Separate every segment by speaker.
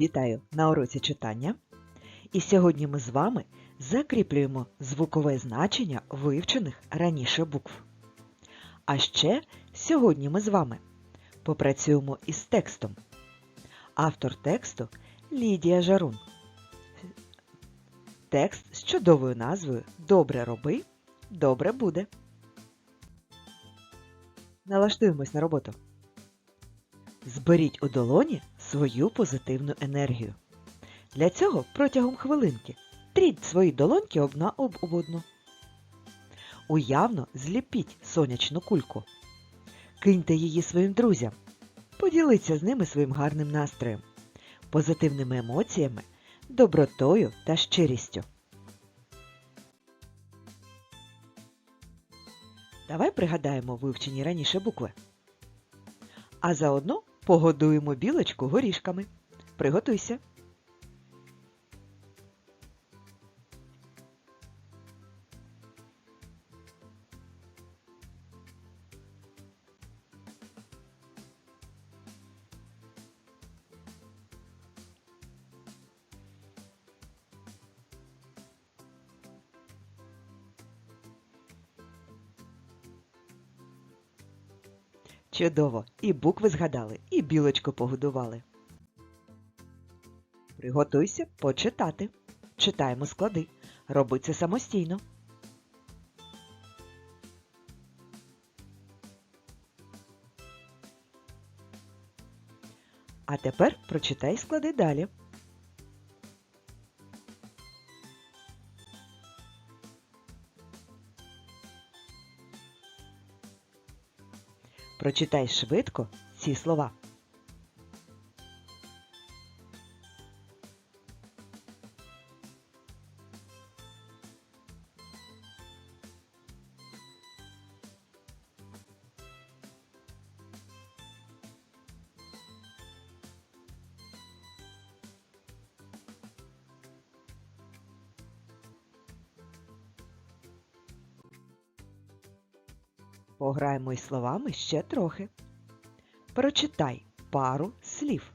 Speaker 1: Вітаю на уроці читання. І сьогодні ми з вами закріплюємо звукове значення вивчених раніше букв. А ще сьогодні ми з вами попрацюємо із текстом. Автор тексту Лідія Жарун. Текст з чудовою назвою Добре роби, добре буде. Налаштуємось на роботу. Зберіть у долоні свою позитивну енергію. Для цього протягом хвилинки тріть свої долоньки одна об одну. Уявно зліпіть сонячну кульку. Киньте її своїм друзям. Поділіться з ними своїм гарним настроєм, позитивними емоціями, добротою та щирістю. Давай пригадаємо вивчені раніше букви. А заодно погодуємо білочку горішками. Приготуйся. Чудово! І букви згадали, і білочку погодували. Приготуйся почитати. Читаємо склади. Роби це самостійно. А тепер прочитай склади далі. Прочитай швидко ці слова. Пограємо із словами ще трохи. Прочитай пару слів.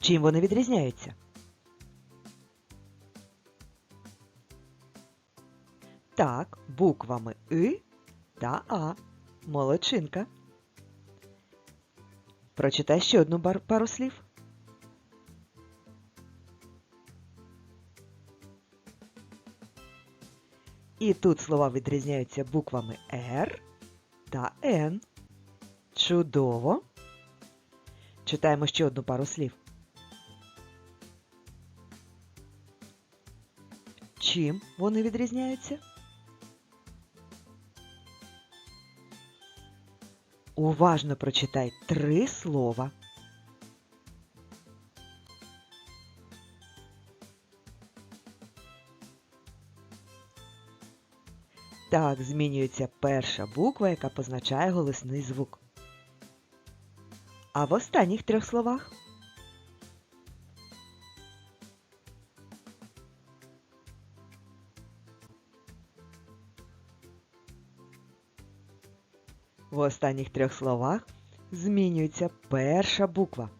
Speaker 1: Чим вони відрізняються? Так, буквами И та А. Молодчинка. Прочитай ще одну пару слів. І тут слова відрізняються буквами Р та Н. Чудово. Читаємо ще одну пару слів. Чим вони відрізняються? Уважно прочитай три слова. Так, змінюється перша буква, яка позначає голосний звук. А в останніх трьох словах В останніх трьох словах змінюється перша буква.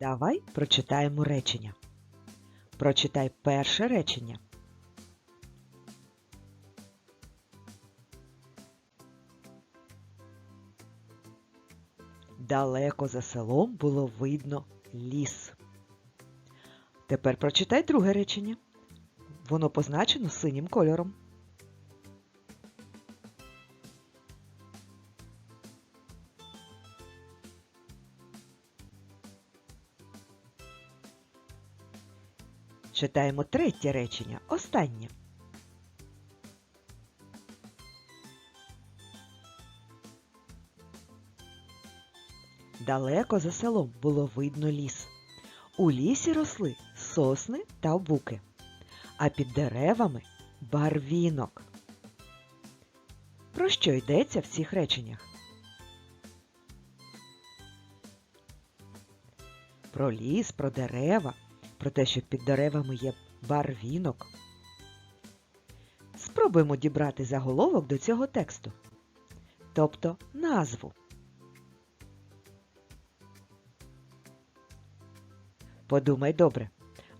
Speaker 1: Давай прочитаємо речення. Прочитай перше речення. Далеко за селом було видно ліс. Тепер прочитай друге речення. Воно позначено синім кольором. Читаємо третє речення. Останнє. Далеко за селом було видно ліс. У лісі росли сосни та буки, а під деревами барвінок. Про що йдеться в цих реченнях? Про ліс, про дерева, про те, що під деревами є барвінок. Спробуємо дібрати заголовок до цього тексту. тобто назву. Подумай добре,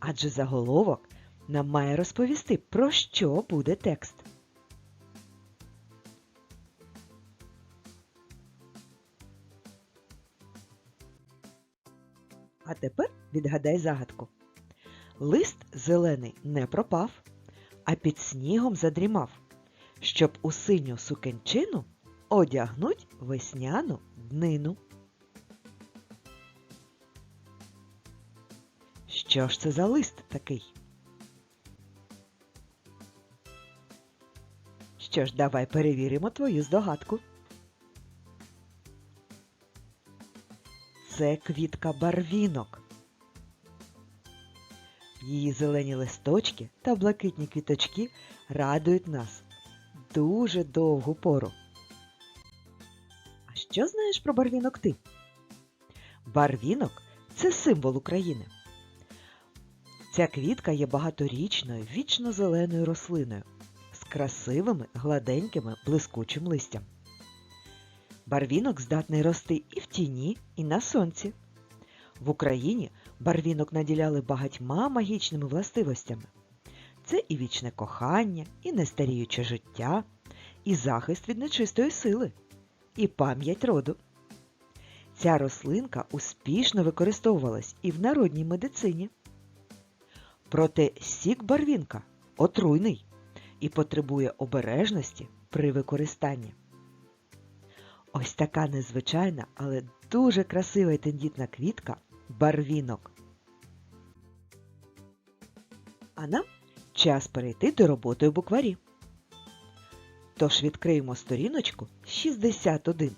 Speaker 1: адже заголовок нам має розповісти, про що буде текст. А тепер відгадай загадку. Лист зелений не пропав, а під снігом задрімав, щоб у синю сукенчину одягнуть весняну днину. Що ж це за лист такий? Що ж, давай перевіримо твою здогадку. Це квітка барвінок. Її зелені листочки та блакитні квіточки радують нас дуже довгу пору. А що знаєш про барвінок ти? Барвінок це символ України. Ця квітка є багаторічною, вічно-зеленою рослиною з красивими, гладенькими, блискучим листям. Барвінок здатний рости і в тіні, і на сонці. В Україні барвінок наділяли багатьма магічними властивостями. Це і вічне кохання, і нестаріюче життя, і захист від нечистої сили, і пам'ять роду. Ця рослинка успішно використовувалась і в народній медицині. Проте сік барвінка отруйний і потребує обережності при використанні. Ось така незвичайна, але дуже красива і тендітна квітка барвінок. А нам час перейти до роботи у букварі. Тож відкриємо сторіночку 61.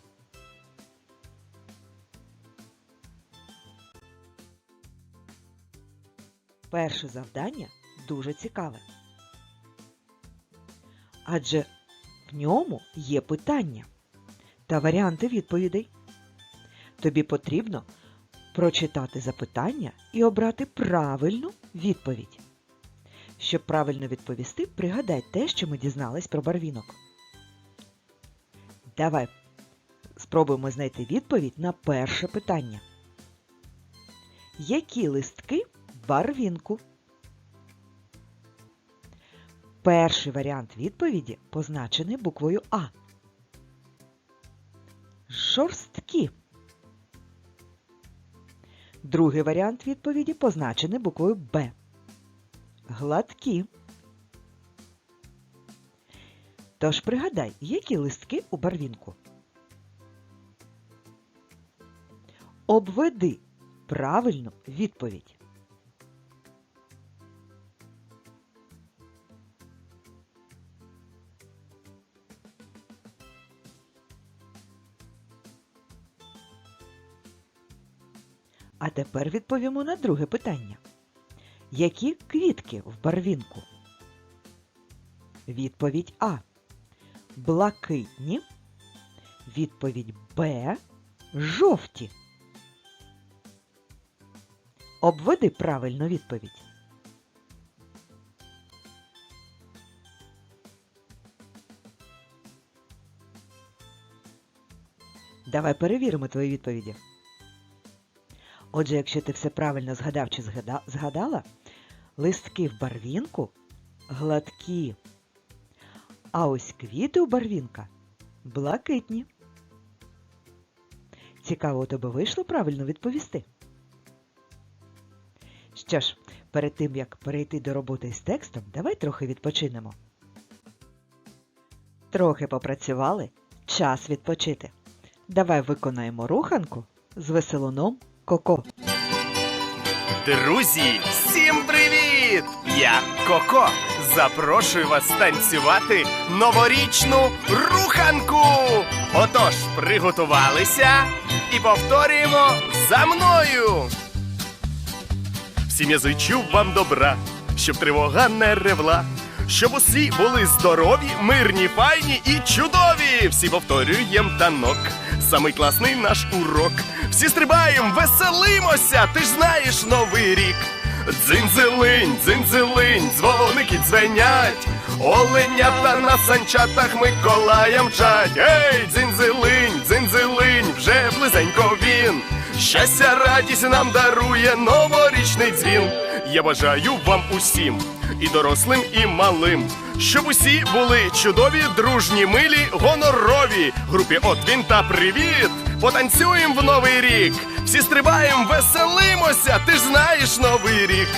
Speaker 1: Перше завдання дуже цікаве. Адже в ньому є питання та варіанти відповідей. Тобі потрібно прочитати запитання і обрати правильну відповідь. Щоб правильно відповісти, пригадай те, що ми дізнались про барвінок. Давай спробуємо знайти відповідь на перше питання. Які листки барвінку? Перший варіант відповіді позначений буквою А. Жорсткі. Другий варіант відповіді позначений буквою Б. Гладкі. Тож пригадай, які листки у барвінку. Обведи правильну відповідь. Тепер відповімо на друге питання. Які квітки в барвінку? Відповідь А. Блакитні. Відповідь Б. Жовті. Обведи правильну відповідь. Давай перевіримо твої відповіді. Отже, якщо ти все правильно згадав чи згадала, листки в барвінку гладкі, а ось квіти у барвінка блакитні. Цікаво, у тебе вийшло правильно відповісти. Що ж, перед тим як перейти до роботи з текстом, давай трохи відпочинемо. Трохи попрацювали, час відпочити. Давай виконаємо руханку з веселуном Коко.
Speaker 2: Друзі, всім привіт! Я Коко. Запрошую вас танцювати новорічну руханку. Отож, приготувалися і повторюємо за мною. Всім я зичу вам добра, щоб тривога не ревла, щоб усі були здорові, мирні, файні і чудові. Всі повторюєм танок. Самий класний наш урок всі стрибаєм, веселимося, ти ж знаєш новий рік. Дзинзелинь, дзинзелинь, дзвоники дзвенять, оленята на санчатах Миколая мчать. Ей, дзинзелинь, дзинзелинь, вже близенько він. Щастя, радість нам дарує новорічний дзвін. Я бажаю вам усім, і дорослим, і малим, щоб усі були чудові, дружні, милі, гонорові. Групі Отвін та привіт! Потанцюємо в новий рік. Всі стрибаємо, веселимося, ти ж знаєш новий рік.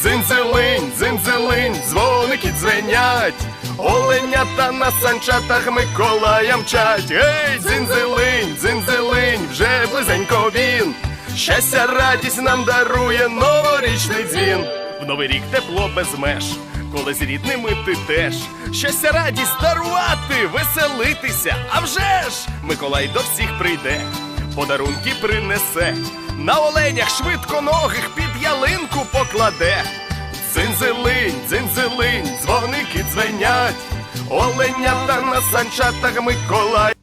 Speaker 2: Дзинзелинь, дзинзелинь, дзвоники дзвенять, оленята на санчатах Миколая мчать. Ей, дзинзелинь, дзинзелинь, вже близенько він. Щастя, радість нам дарує новорічний дзвін. В новий рік тепло без меж, коли з рідними ти теж. Щастя, радість дарувати, веселитися. А вже ж Миколай до всіх прийде, подарунки принесе. На оленях швидконогих під ялинку покладе. Дзинзелинь, дзинзелинь, дзвоники дзвенять, оленята на санчатах Миколай.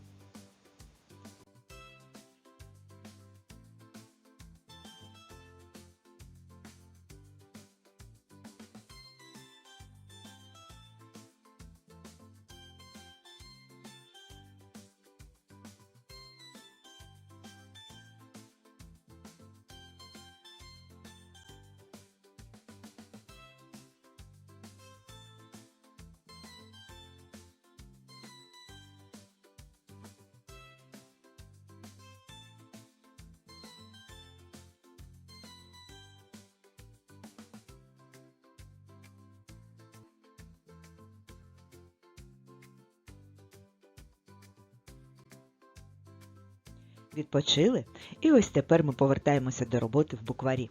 Speaker 1: Відпочили, і ось тепер ми повертаємося до роботи в букварі.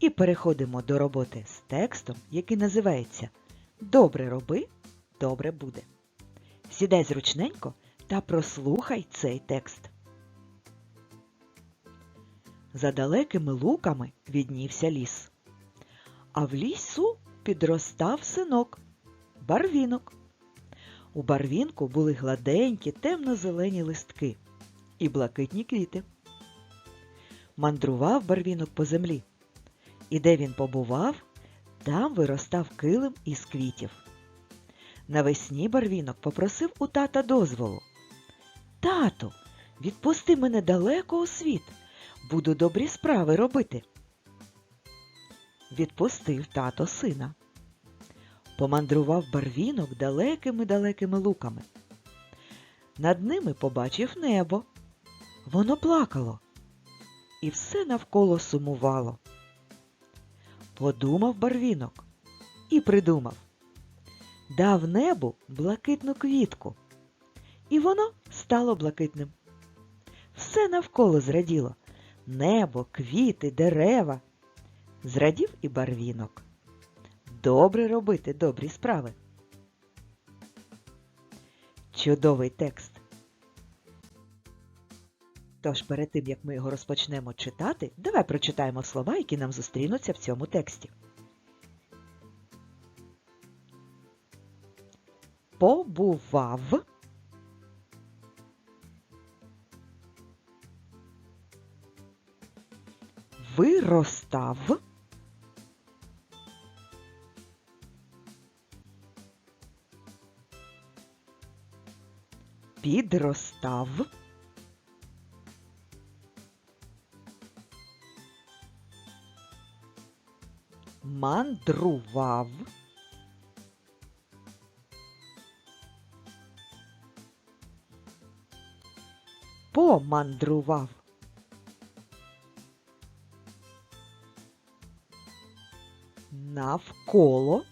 Speaker 1: І переходимо до роботи з текстом, який називається Добре роби, добре буде. Сідай зручненько та прослухай цей текст. За далекими луками віднівся ліс. А в лісу підростав синок, барвінок. У барвінку були гладенькі темно-зелені листки і блакитні квіти. Мандрував барвінок по землі, і де він побував, там виростав килим із квітів. Навесні барвінок попросив у тата дозволу. Тату, відпусти мене далеко у світ, буду добрі справи робити. Відпустив тато сина. Помандрував барвінок далекими-далекими луками. Над ними побачив небо. Воно плакало, і все навколо сумувало. Подумав барвінок і придумав. Дав небу блакитну квітку, і воно стало блакитним. Все навколо зраділо небо, квіти, дерева. Зрадів і барвінок. Добре робити добрі справи. Чудовий текст. Тож перед тим, як ми його розпочнемо читати, давай прочитаємо слова, які нам зустрінуться в цьому тексті. Побував. Виростав. Підростав. Мандрував, помандрував, навколо,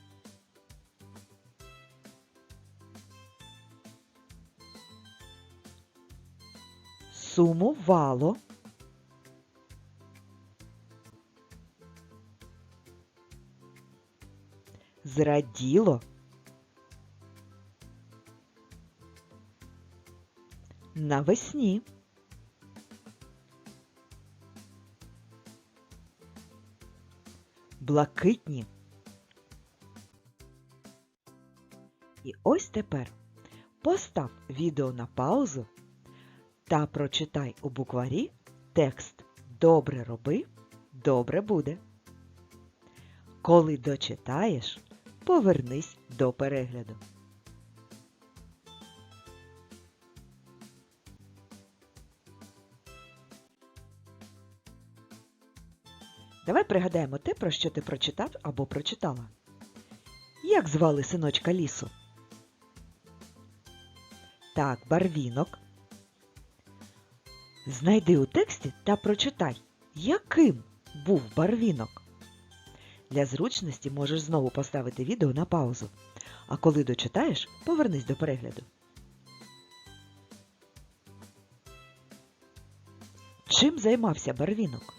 Speaker 1: сумувало, зраділо, навесні, блакитні. І ось тепер постав відео на паузу та прочитай у букварі текст Добре роби, добре буде. Коли дочитаєш, повернись до перегляду. Давай пригадаємо те, про що ти прочитав або прочитала. Як звали синочка лісу? Так, барвінок. Знайди у тексті та прочитай, яким був барвінок. Для зручності можеш знову поставити відео на паузу. А коли дочитаєш, повернись до перегляду. Чим займався барвінок?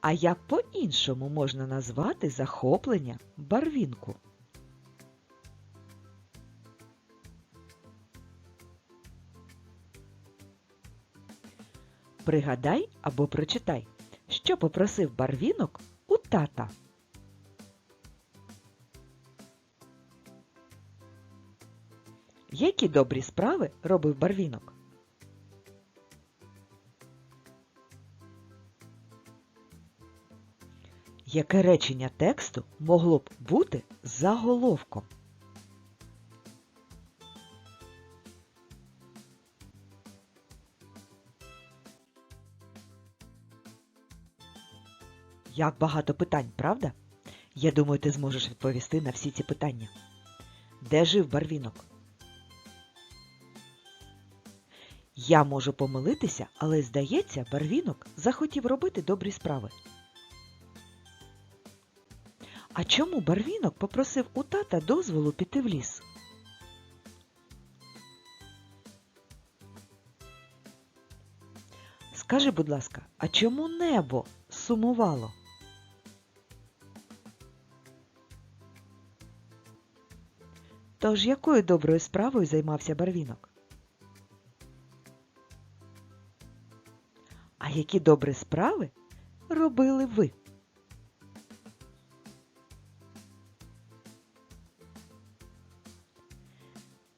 Speaker 1: А як по-іншому можна назвати захоплення барвінку? Пригадай або прочитай, що попросив барвінок у тата. Які добрі справи робив барвінок? Яке речення тексту могло б бути заголовком? Як багато питань, правда? Я думаю, ти зможеш відповісти на всі ці питання. Де жив барвінок? Я можу помилитися, але здається, барвінок захотів робити добрі справи. А чому барвінок попросив у тата дозволу піти в ліс? Скажи, будь ласка, а чому небо сумувало? Тож якою доброю справою займався барвінок? А які добрі справи робили ви?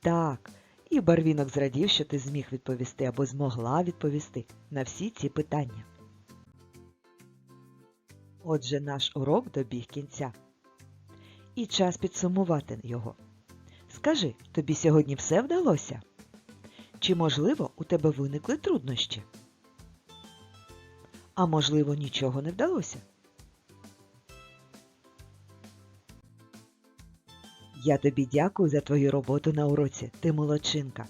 Speaker 1: Так, і барвінок зрадів, що ти зміг відповісти або змогла відповісти на всі ці питання. Отже, наш урок добіг кінця. І час підсумувати його. Скажи, тобі сьогодні все вдалося? Чи, можливо, у тебе виникли труднощі? А можливо, нічого не вдалося? Я тобі дякую за твою роботу на уроці, ти молодчинка.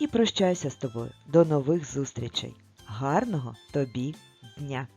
Speaker 1: І прощаюся з тобою. До нових зустрічей. Гарного тобі дня!